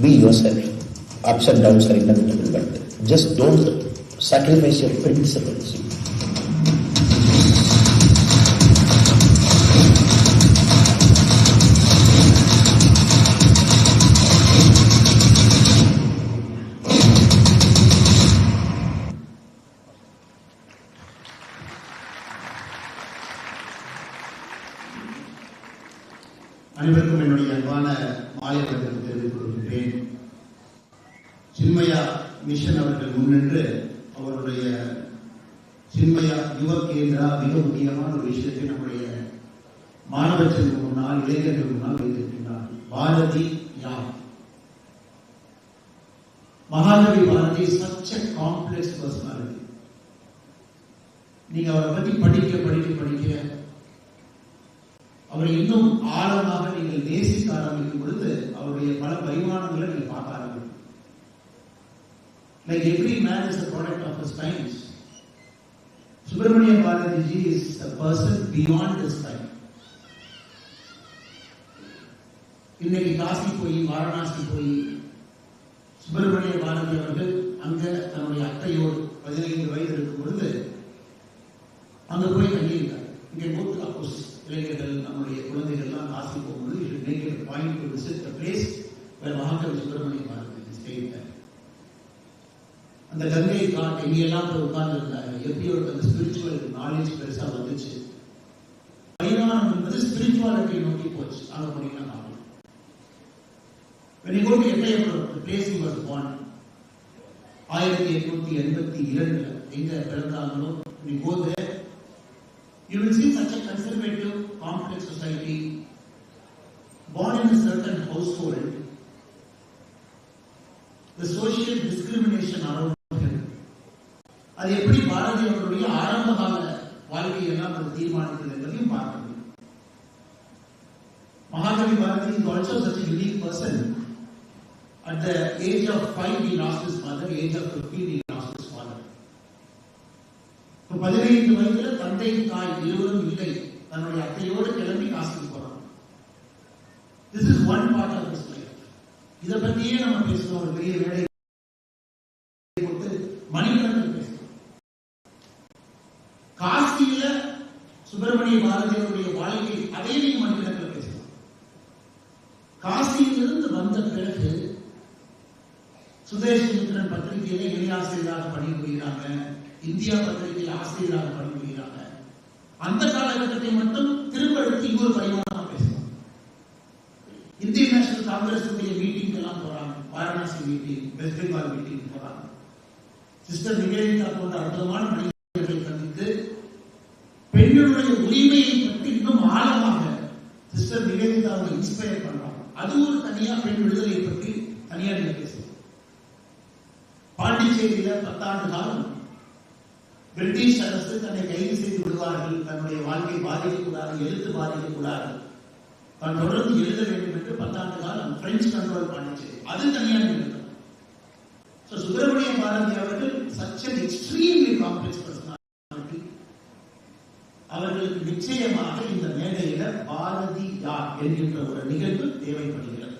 Be yourself. Ups and downs are inevitable, but just don't sacrifice your principles. Mission அவர்கள் முன்னின்று அவருடைய சின்மயா யுவ கேந்திரா மிக முக்கியமான ஒரு விஷயத்தை நம்முடைய மாணவர்கள் முன்னால் இளைஞர்கள் முன்னால் வைத்திருக்கின்றார் பாரதி யார் மகாநவி பாரதி சச்ச காம்ப்ளெக்ஸ் பர்சனாலிட்டி நீங்க அவரை பத்தி படிக்க படிக்க படிக்க அவரை இன்னும் ஆழமாக நீங்கள் நேசிக்க ஆரம்பிக்கும் பொழுது அவருடைய பல பரிமாணங்களை நீங்க பார்க்க Like every man is the product of his times. Subramanian Bharati is a person beyond his time. இன்னைக்கு காசி போய் வாரணாசி போய் சுப்பிரமணிய பாரதி அவர்கள் அங்க தன்னுடைய அத்தையோடு பதினைந்து வயது இருக்கும் பொழுது அங்க போய் தங்கியிருக்கார் இங்க மூத்த அப்போஸ் இளைஞர்கள் நம்முடைய எல்லாம் காசி போகும்போது point to visit the place where Mahakavi Subramania Bharathi state அந்த கங்கை காட் எங்கெல்லாம் போய் உட்கார்ந்து இருந்தாங்க எப்படி ஒரு அந்த ஸ்பிரிச்சுவல் நாலேஜ் பெருசா வந்துச்சு பரிமாணம் என்பது ஸ்பிரிச்சுவாலிட்டி நோக்கி போச்சு அங்க போனீங்கன்னா ஆகும் When you go to Ettayapuram the place he was born ஆயிரத்தி எட்நூத்தி எண்பத்தி இரண்டுல எங்க பிறந்தாங்களோ நீ go there you will see such a conservative, complex society, born in a certain household, the social discrimination around him. அது எப்படி பாரதி அவருடைய ஆரம்ப கால வாழ்க்கையெல்லாம் அது தீர்மானித்தது என்பதையும் பார்க்க முடியும் மகாகவி Gandhi is also such a unique person. At the age of five, he lost his mother. Age of fifteen, பதினைந்து வயதுல தாய் இருவரும் இல்லை தன்னுடைய அத்தையோடு கிளம்பி காசுக்கு போறாங்க this is one part of இதை பத்தியே நம்ம பேசுவோம் ஒரு பெரிய வேலை காசியில சுப்பிரமணிய பாரதியருடைய வாழ்க்கை அதையும் மனிதர்கள் பேசலாம் காசியிலிருந்து வந்த பிறகு சுதேசமித்திரன் பத்திரிகையில இணையாசிரியராக பணிபுரிகிறாங்க இந்தியா பத்திரிகையில் ஆசிரியராக பணிபுரிகிறாங்க அந்த காலகட்டத்தை மட்டும் திரும்ப எடுத்து இன்னொரு பரிமாணமா பேசலாம் இந்திய நேஷனல் காங்கிரஸ் மீட்டிங் எல்லாம் போறாங்க Varanasi meeting west Bengal meeting போறாங்க சிஸ்டர் நிவேதிதா போன்ற அற்புதமான பெண்களுடைய உரிமையை பற்றி இன்னும் ஆழமாக சிஸ்டர் நிவேதிதா அவங்க இன்ஸ்பயர் பண்றாங்க அது ஒரு தனியா பெண் விடுதலை பற்றி தனியா நீங்க பாண்டிச்சேரியில பத்தாண்டு காலம் பிரிட்டிஷ் அரசு தன்னை கைது செய்து விடுவார்கள் தன்னுடைய வாழ்க்கை பாதிக்கக்கூடாது எழுத்து பாதிக்கக்கூடாது தான் தொடர்ந்து எழுத வேண்டும் என்று பத்தாண்டு காலம் பிரெஞ்சு கண்ட்ரோல் பாண்டிச்சேரி அது தனியாக சுப்பிரமணிய பாரதி அவர்கள் சச் எக்ஸ்ட்ரீம்லி காம்ப்ளெக்ஸ் பாரதி யார் என்கின்ற ஒரு நிகழ்வு தேவைப்படுகிறது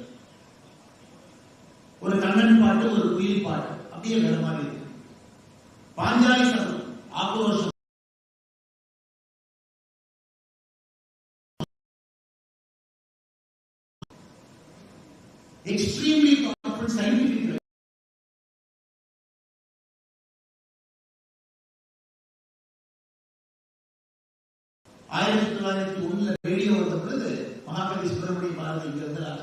ஒரு கண்ணன் பாட்டு ஒரு குயில் பாட்டு அப்படியே வேற மாதிரி இருக்கு Panchali Sabatham ஆக்ரோஷம் extremely powerful scientific ஆயிரத்தி தொள்ளாயிரத்தி ஒண்ணுல ரேடியோ வந்த பொழுது மகாகவி சுப்பிரமணிய பாரதி இருந்தார்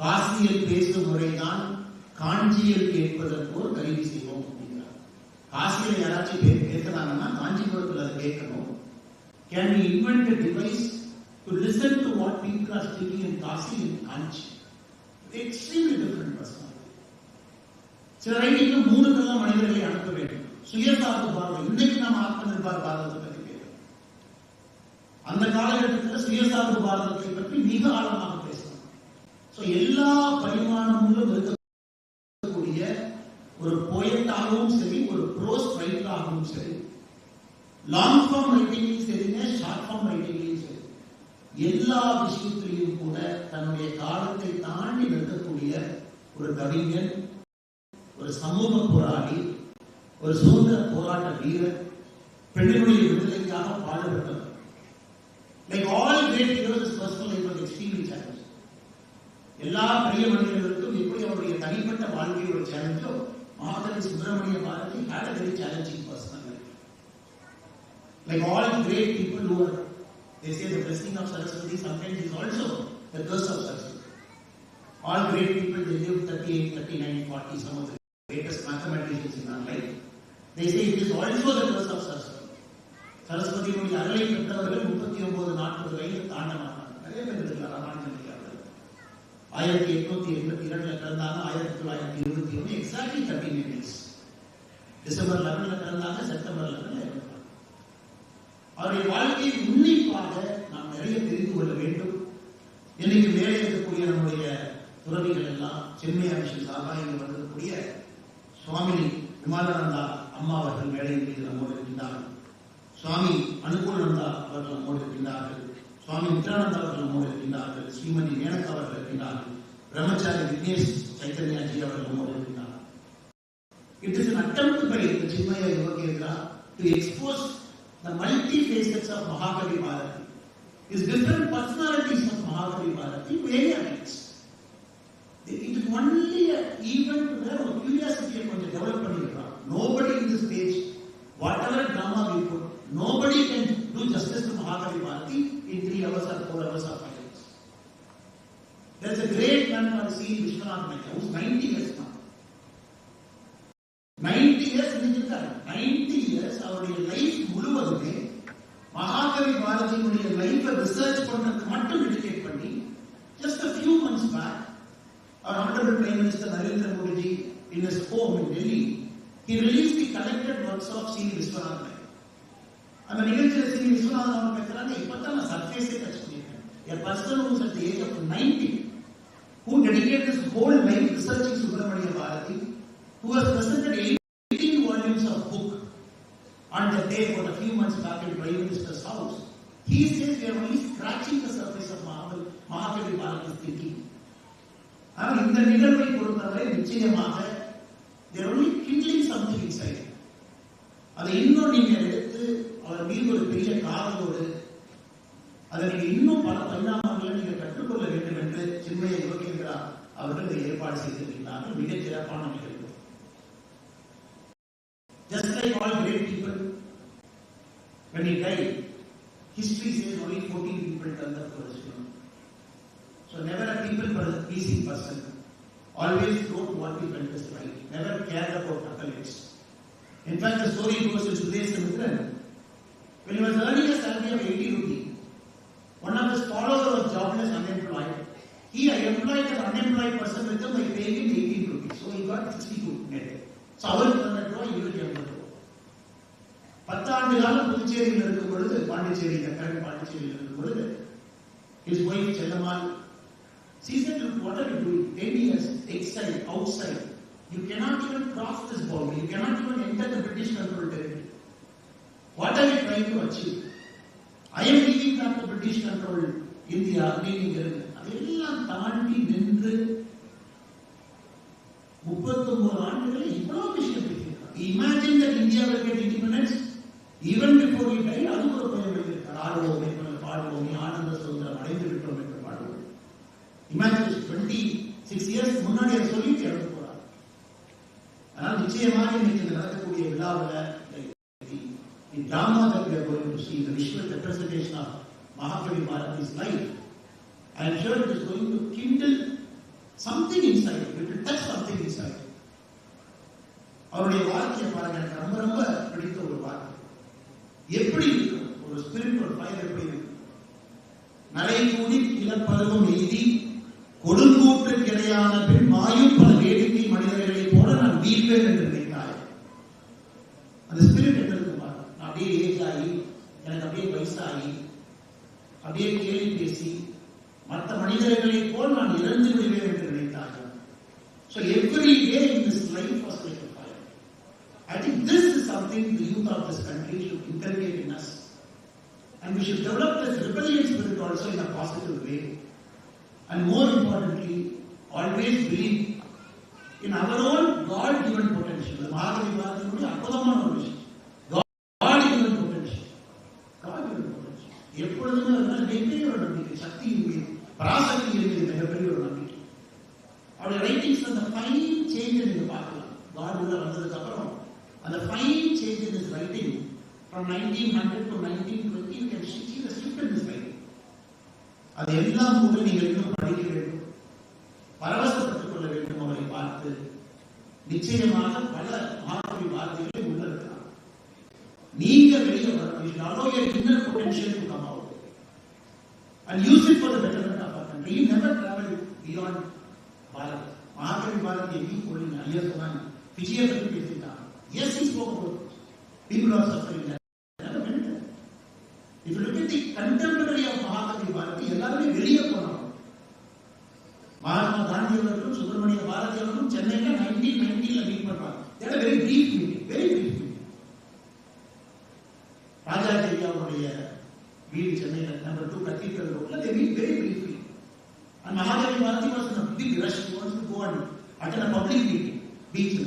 காசியில் பேசும் முறைதான் காஞ்சியில் கேட்பதற்கு கருவி செய்வோம் அப்படிங்கிறார் காசியில் யாராச்சும் கேட்கிறாங்கன்னா காஞ்சிபுரத்தில் அதை கேட்கணும் can you invent device to listen to what people are speaking in Kashi in Kanchi extremely different personality சில ரயிலுக்கு மூணு நல்ல மனிதர்களை அனுப்ப வேண்டும் சுயசார்பு பாரதம் இன்னைக்கு நாம் ஆத்ம நிர்பார் பாரதத்தை அந்த காலகட்டத்தில் சுயசார்பு பாரதத்தை பற்றி மிக ஆழமாக பேசினோம் ஸோ எல்லா பரிமாணங்களும் இருக்கக்கூடிய ஒரு போயட்டாகவும் சரி ஒரு ப்ரோஸ் ரைட்டராகவும் சரி லாங் ஃபார்ம் ரைட்டிங்லையும் சரிங்க ஷார்ட் ஃபார்ம் ரைட்டிங்லையும் சரி எல்லா விஷயத்திலையும் கூட தன்னுடைய காலத்தை தாண்டி நிற்கக்கூடிய ஒரு கவிஞன் ஒரு சமூக போராளி ஒரு சுதந்திர போராட்ட வீரர் பெண்களுடைய விடுதலைக்காக பாடுபட்டவர் Like all great heroes personal life was extremely challenge எல்லா பெரிய மனிதர்களுக்கும் எப்படி அவருடைய தனிப்பட்ட வாழ்க்கை ஒரு சேலஞ்சோ மகாகவி Subramania Bharathi had a very challenging personal life. Like all great people who are, they say the blessing of Saraswati sometimes is also the curse of Saraswati. All great people, they live 38, 39, 40, some of the greatest mathematicians in our life. They say it is also the curse of Saraswati. சரஸ்வதியுடைய அருளை பெற்றவர்கள் முப்பத்தி ஒன்பது நாற்பது வயது தாண்டமானார்கள் ஆயிரத்தி எட்நூத்தி எண்பத்தி இரண்டுல பிறந்தாங்க ஆயிரத்தி தொள்ளாயிரத்தி இருபத்தி ஒன்று எக்ஸாக்ட்லி தேர்ட்டின் இயர்ஸ் டிசம்பர் லெவன்ல பிறந்தாங்க செப்டம்பர் லெவன்ல அவருடைய வாழ்க்கையை உன்னிப்பாக நாம் நிறைய தெரிந்து கொள்ள வேண்டும் இன்னைக்கு மேலே இருக்கக்கூடிய நம்முடைய துறவிகள் எல்லாம் சென்னை அபிஷன் சாபா இங்கு வந்திருக்கக்கூடிய சுவாமி விமானந்தா அம்மா அவர்கள் மேலே நம்மோடு இருக்கின்றார்கள் சுவாமி அனுகூலந்தா அவர்கள் மோடி இருக்கின்றார்கள் சுவாமி நித்யானந்த் அவர்கள் மோடி இருக்கின்றார்கள் ஸ்ரீமதி மேனகா அவர்கள் இருக்கின்றார்கள் பிரம்மச்சாரி விக்னேஷ் சைத்தன்யாஜி அவர்கள் நம்மோடு இருக்கின்றார்கள் it is attempt by Chinmaya Yogendra exposes the multi faces of Mahakavi Bharathi is different personalities of Mahakavi Bharathi variance it is only event where ஒரு கியூரியாசிட்டியை கொஞ்சம் டெவலப் பண்ணிருக்கான் nobody in this page what ever drama we nobody can do justice to Mahakavi Bharati in three hours or four hours or five hours. There is a great man called C. Vishwanath Mehta, who's 90 years now. 90 years இருந்திருக்காரு 90 years அவருடைய life முழுவதுமே மகாகவி பாரதியினுடைய லைஃபை research பண்றதுக்கு மட்டும் dedicate பண்ணி just a few months back our honorable prime minister narendra modi ji in his home in delhi he released the collected works of c viswanath Nair. அந்த நிகழ்ச்சியில சி விஸ்வநாதன் அவங்க பேசுறாங்க இப்பதான் நான் சர்ஃபேஸே டச் பண்ணிருக்கேன் a person who is at the age of 90 who dedicated his whole life researching subramania bharati who has presented 18 volumes of book on the day for a few months back in Prime Minister's house. He says we are only scratching the surface of Mahaval, Mahakavi Bharati's thinking. ஆனால் இந்த நிகழ்வை பொறுத்தவரை நிச்சயமாக Just like all great people, when he died, history says only 14 people turned up for his funeral. So never a people pleasing person. Always wrote what he felt is right. Never cared about accolades. In fact, the story goes to Sudhir Samudran. When he was earning a salary of 80 rupees, one of his followers was jobless, unemployed. He employed an unemployed person with him by paying him 18 rupees. So he got 60 rupees net. So our கோடி இருபத்தி ஐம்பது பத்தாண்டு காலம் புதுச்சேரியில் இருக்கும் பொழுது பாண்டிச்சேரியில் current பாண்டிச்சேரியில் இருக்கும் பொழுது is going Chellammal season to what are you doing years exiled outside you cannot even cross this boundary you cannot even enter the British control territory what are you trying to achieve I am leaving not the British control India அப்படிங்கிறது அதையெல்லாம் தாண்டி நின்று பேசியிருக்கார் imagine that India will get independence even before he died அது ஒரு பயம் எழுதியிருக்கார் ஆடுவோமே பாடுவோமே ஆனந்த சுதந்திரம் அடைந்து விட்டோம் என்று பாடுவோம் இமேஜின் டுவெண்ட்டி சிக்ஸ் இயர்ஸ் முன்னாடி அதை சொல்லிட்டு இறந்து போறார் ஆனால் நிச்சயமாக இன்னைக்கு இந்த நடக்கக்கூடிய விழாவில் the drama that we are going to see, the visual representation of Mahakavi Bharati's life, I am sure it is going to kindle something inside, அவருடைய வாழ்க்கையை பாருங்க எனக்கு ரொம்ப ரொம்ப பிடித்த ஒரு வாழ்க்கை எப்படி ஒரு ஸ்பிரிச்சுவல் பயன் எப்படி நரை கூடி இளப்பருவம் எழுதி கொடுங்கூற்று இடையான பெண் மாயும் பல வேடிக்கை மனிதர்களை போல நான் வீழ்வேன் என்று நினைத்தாய் அந்த ஸ்பிரிட் என்றது நான் அப்படியே ஏஜ் ஆகி எனக்கு அப்படியே வயசாகி அப்படியே கேள்வி பேசி மற்ற மனிதர்களை போல் நான் இறந்து விடுவேன் என்று நினைத்தாய் every day is something the youth of this country should inculcate in us. And we should develop this rebellion spirit also in a positive way. And more importantly, always believe in our own God given potential. இந்த மகாகவி பாரதியினுடைய அற்புதமான ஒரு from 1900 to 1920 you can see the slip in அது எல்லாம் கூட நீங்கள் படிக்க வேண்டும் பரவசப்பட்டுக் கொள்ள வேண்டும் அவரை பார்த்து நிச்சயமாக பல மாணவி வார்த்தைகளை உள்ளிருக்கலாம் நீங்க வெளியே வரணும் allow your inner potential to and use it for the betterment of never travel beyond Bharat Mahakavi Bharat எங்கேயும் போனீங்க ஐயா சொன்னாங்க விஜயபதி ராஜாஜி ஐயாவுடைய வீடு சென்னையில நம்பர் டூ கத்தீட்ரல் ரோட்ல they meet very briefly and Mahakavi Bharathi was in a big rush he wants to go and attend a public meeting பீச்ல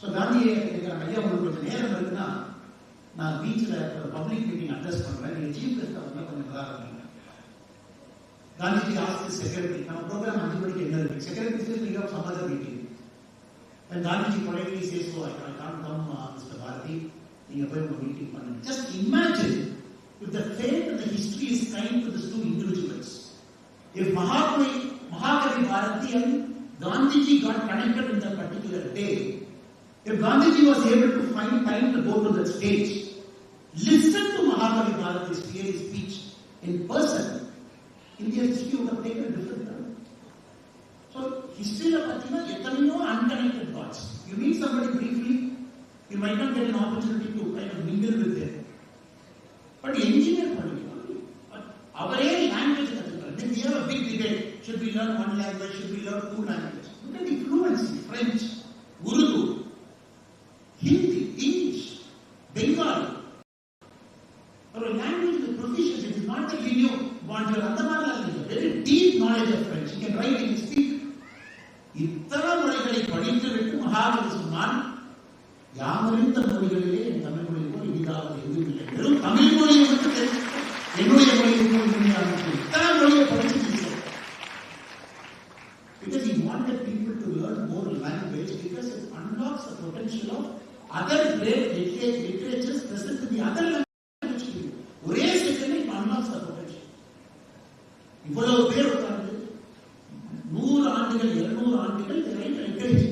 so Gandhi கேட்கிறாங்க ஐயா உங்களுக்கு கொஞ்சம் நேரம் இருக்குன்னா நான் பீச்ல ஒரு பப்ளிக் மீட்டிங் அட்ரஸ் பண்றேன் நீங்க சீஃப் கெஸ்ட் வந்து கொஞ்சம் நல்லா இருக்கீங்க காந்திஜி ஆஸ்தி செக்ரட்டரி நம்ம ப்ரோக்ராம் அஞ்சு மணிக்கு என்ன இருக்கு செக்ரட்டரி நீங்க some other meeting And Gandhiji politely says, "Oh, I I can't come, uh, Mr. Bharati. நீங்க போய் உங்க மீட்டிங் பண்ணுங்க just imagine if the fate and the history is kind to these two individuals if Mahatma Mahakavi Bharati and Gandhiji got connected in that particular day if Gandhiji was able to find time to go to that stage listen to Mahakavi Bharati's theory speech in person Indian history would have taken a different turn so history பார்த்தீங்கன்னா எத்தனையோ unconnected dots you meet somebody briefly you might not get an opportunity to kind of mingle with them but engineer பண்ணிக்கலாம் அவரே language கற்றுக்கிறார் we have a big debate should we learn one language should we learn two languages look at the fluency french urdu hindi english bengali ஒரு language proficiency it is not that you know want அந்த மாதிரிலாம் இல்லை very deep knowledge of french you can write and speak இத்தனை மொழிகளை படித்து விட்டு மகாகவி சொன்னான் யாமறிந்த மொழிகளிலே என் தமிழ் மொழி போல் இனிதாவது எதுவும் இல்லை வெறும் தமிழ் மொழியை மட்டும் தெரிஞ்சு என்னுடைய மொழியை போல் இனிதாக இத்தனை மொழியை படிச்சு because he wanted people to learn more language because it unlocks the potential of other great literate- literatures present in the other language ஒரே second it unlocks the potential இவ்வளவு பேர் உட்கார்ந்து நூறு ஆண்டுகள் இருநூறு ஆண்டுகள் they write literature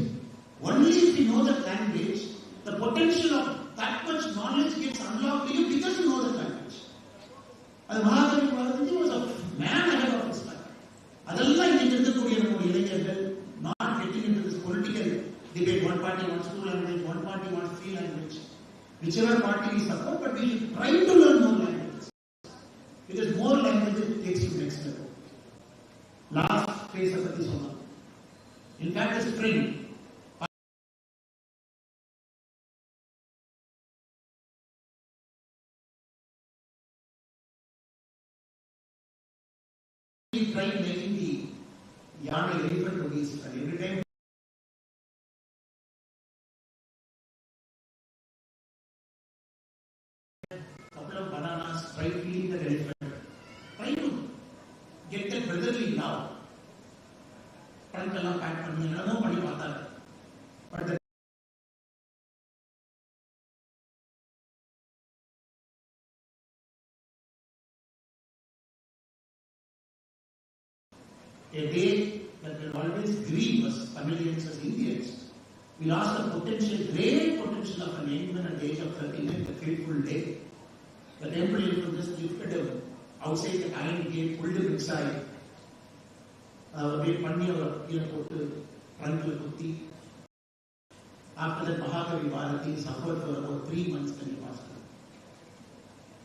only if you know that language the potential of that much knowledge gets unlocked to you because you know that language அது மகாகவி Bharathi was a man ahead of his time அதெல்லாம் இன்னைக்கு இருக்கக்கூடிய நம்முடைய இளைஞர்கள் not getting into this political debate one party wants two language one party wants three language whichever party we support but we should try to learn more languages because more languages takes you next level last phase பத்தி சொன்னோம் in fact the spring keep trying making the Yana irrelevant to his Every time A day that will always grieve us, Tamilians as Indians. We lost the potential, great potential of an young man at the age of 39, the fateful day. The temple elephant just lifted him outside the iron gate, pulled him inside. அவர் அப்படியே பண்ணி அவர் கீழே போட்டு ட்ரங்க்ல குத்தி after that Mahakavi Bharati suffered for about three months when he passed away.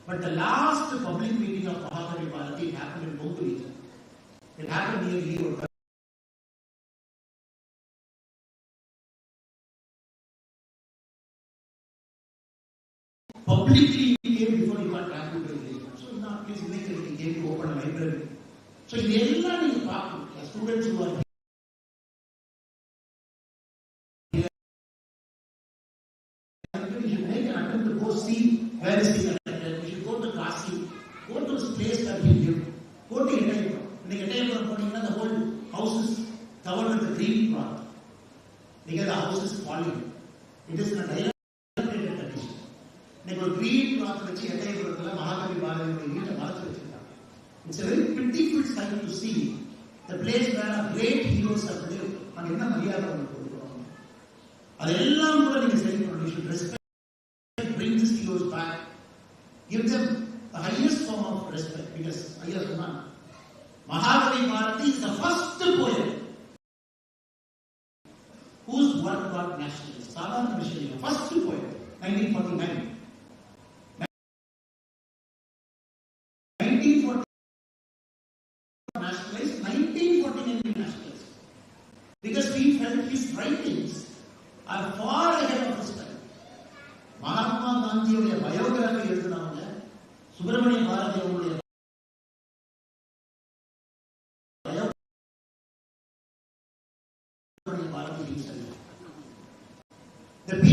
But the last public meeting of Mahakavi Bharati happened And how can you a publicly he came before he got traveled to the So now his nature he came to open a library. So everyone is part the students who are here. You should make an attempt to go see where is he the whole house is covered with the green cloth. Because the house is falling. It is in a dilapidated condition. இன்னைக்கு ஒரு green cloth வச்சு எட்டயபுரத்தில் மகாகவி பாரதியுடைய வீட்டை வளர்த்து வச்சிருக்காங்க it's very pitiful sign to see the place வேற great heroes அப்படின்னு அங்கே என்ன மரியாதை அவங்க கொடுக்குறாங்க அதெல்லாம் கூட நீங்க சரி பண்ணணும் Parvati Bharati is the first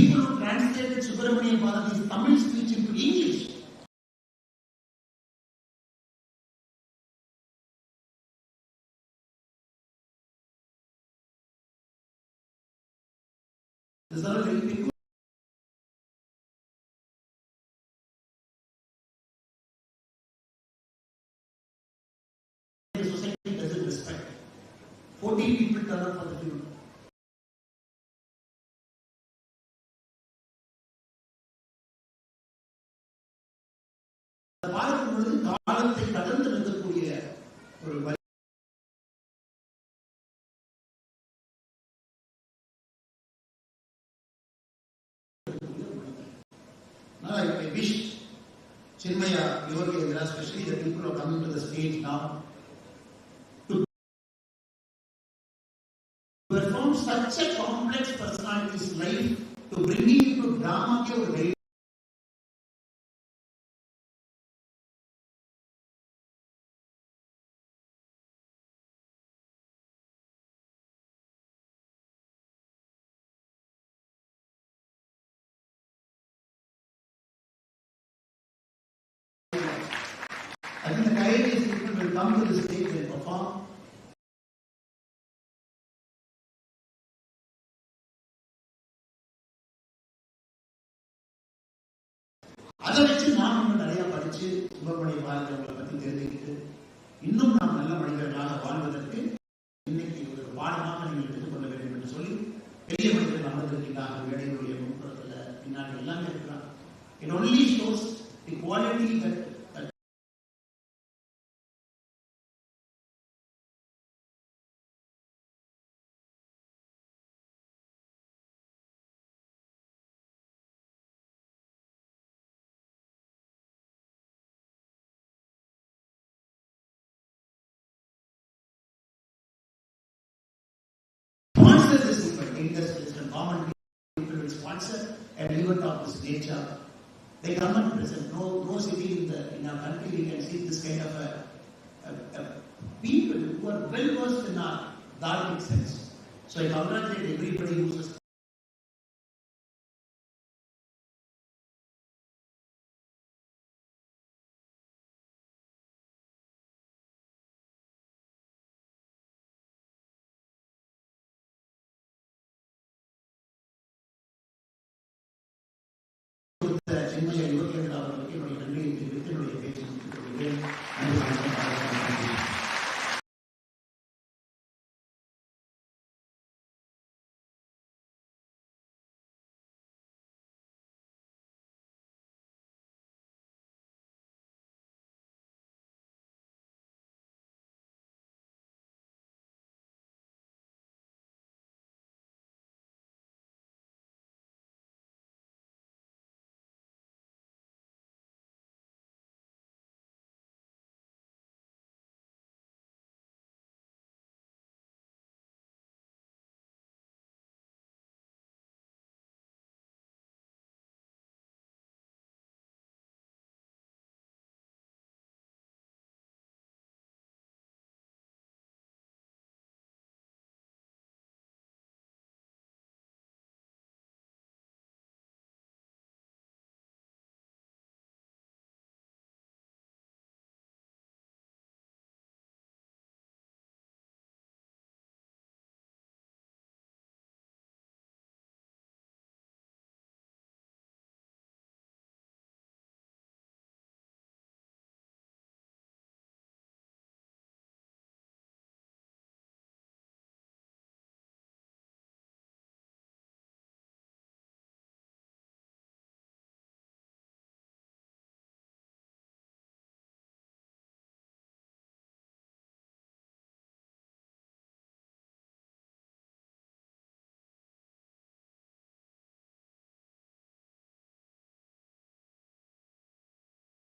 Hebrew translated Subramanian Balaji's Tamil speech into English. There's not a people. The society doesn't respect. 40 people turn up for the funeral. And I, I wish Chinmaya, Yogi, and especially the people who are coming to the stage now to perform such a complex personality's life to bring to drama your life. come to the stage and perform அதை வச்சு நான் இன்னும் நிறைய படிச்சு உங்களுடைய வாழ்ந்தவங்களை பத்தி தெரிஞ்சுக்கிட்டு இன்னும் நாம் நல்ல மனிதர்களாக வாழ்வதற்கு இன்னைக்கு ஒரு பாடமாக நீங்கள் எடுத்துக்கொள்ள வேண்டும் என்று சொல்லி பெரிய மனிதர்கள் அமர்ந்திருக்கின்றார்கள் மேடைகளுடைய முன்புறத்துல பின்னாடி எல்லாமே இருக்கிறாங்க it only shows the quality that this nature. The government present, no, no city in, the, in our country we can see this kind of a, a, a people who are well versed in that makes sense. So I congratulate everybody uses. with that.